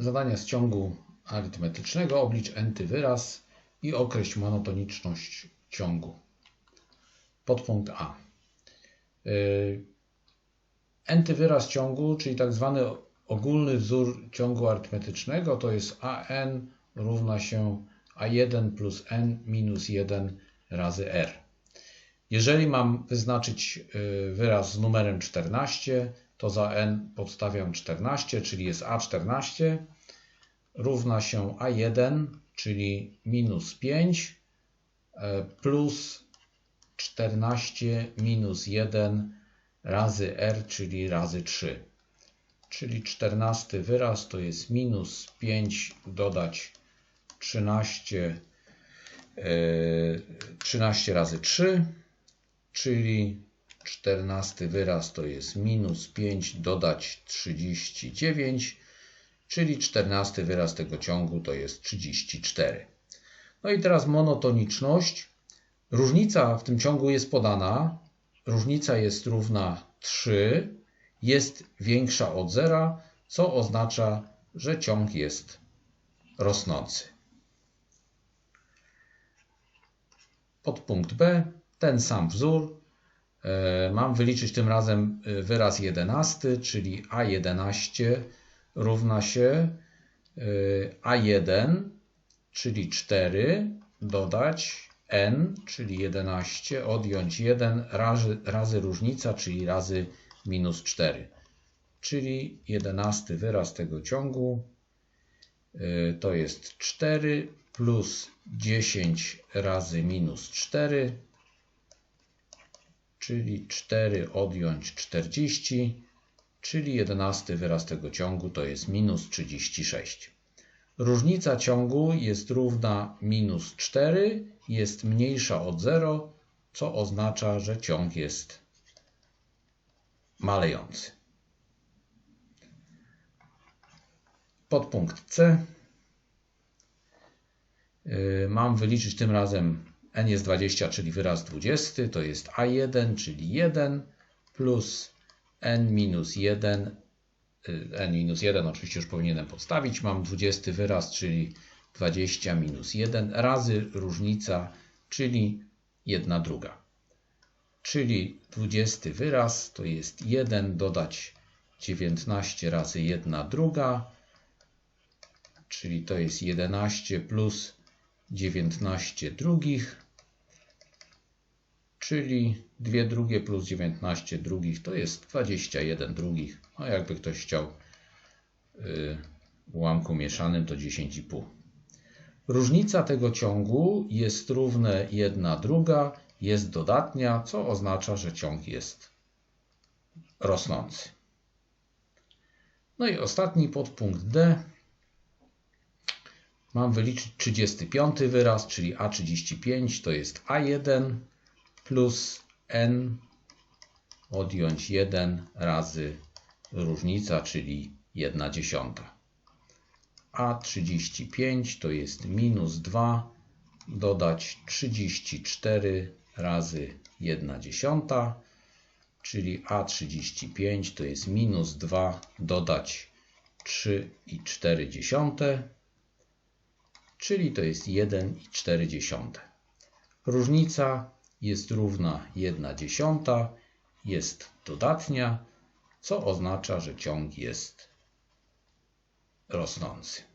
zadania z ciągu arytmetycznego. Oblicz n-ty wyraz i określ monotoniczność ciągu. Podpunkt A. Yy, n-ty wyraz ciągu, czyli tak zwany ogólny wzór ciągu arytmetycznego, to jest an równa się a1 plus n minus 1 razy r. Jeżeli mam wyznaczyć yy, wyraz z numerem 14, to za n podstawiam 14, czyli jest a14 równa się a1, czyli minus 5 e, plus 14 minus 1 razy r, czyli razy 3. Czyli 14 wyraz to jest minus 5 dodać 13, 13 razy 3, czyli 14 wyraz to jest minus 5 dodać 39, czyli 14 wyraz tego ciągu to jest 34. No i teraz monotoniczność. Różnica w tym ciągu jest podana. Różnica jest równa 3, jest większa od zera, co oznacza, że ciąg jest rosnący. Podpunkt B, ten sam wzór. E, mam wyliczyć tym razem e, wyraz 11, czyli A11 równa się e, A1, czyli 4, dodać n, czyli 11, odjąć 1 razy, razy różnica, czyli razy minus 4. Czyli 11 wyraz tego ciągu to jest 4 plus 10 razy minus 4, czyli 4 odjąć 40, czyli 11 wyraz tego ciągu to jest minus 36. Różnica ciągu jest równa minus 4, jest mniejsza od 0, co oznacza, że ciąg jest malejący. Podpunkt C. Y, mam wyliczyć tym razem n jest 20, czyli wyraz 20, to jest a1, czyli 1 plus n minus 1, y, n minus 1 oczywiście już powinienem podstawić, mam 20 wyraz, czyli 20 minus 1 razy różnica, czyli 1 druga. Czyli 20 wyraz to jest 1 dodać 19 razy 1 druga, czyli to jest 11 plus 19 drugich, czyli 2 drugie plus 19 drugich to jest 21 drugich. No jakby ktoś chciał yy, ułamku mieszanym to 10,5. Różnica tego ciągu jest równe 1 druga, jest dodatnia, co oznacza, że ciąg jest rosnący. No i ostatni podpunkt D Mam wyliczyć 35 wyraz, czyli A35 to jest A1 plus N odjąć 1 razy różnica, czyli 1 dziesiąta. A35 to jest minus 2 dodać 34 razy 1 dziesiąta, czyli A35 to jest minus 2 dodać 3 i 4 dziesiąte czyli to jest 1,4. Różnica jest równa 1 dziesiąta, jest dodatnia, co oznacza, że ciąg jest rosnący.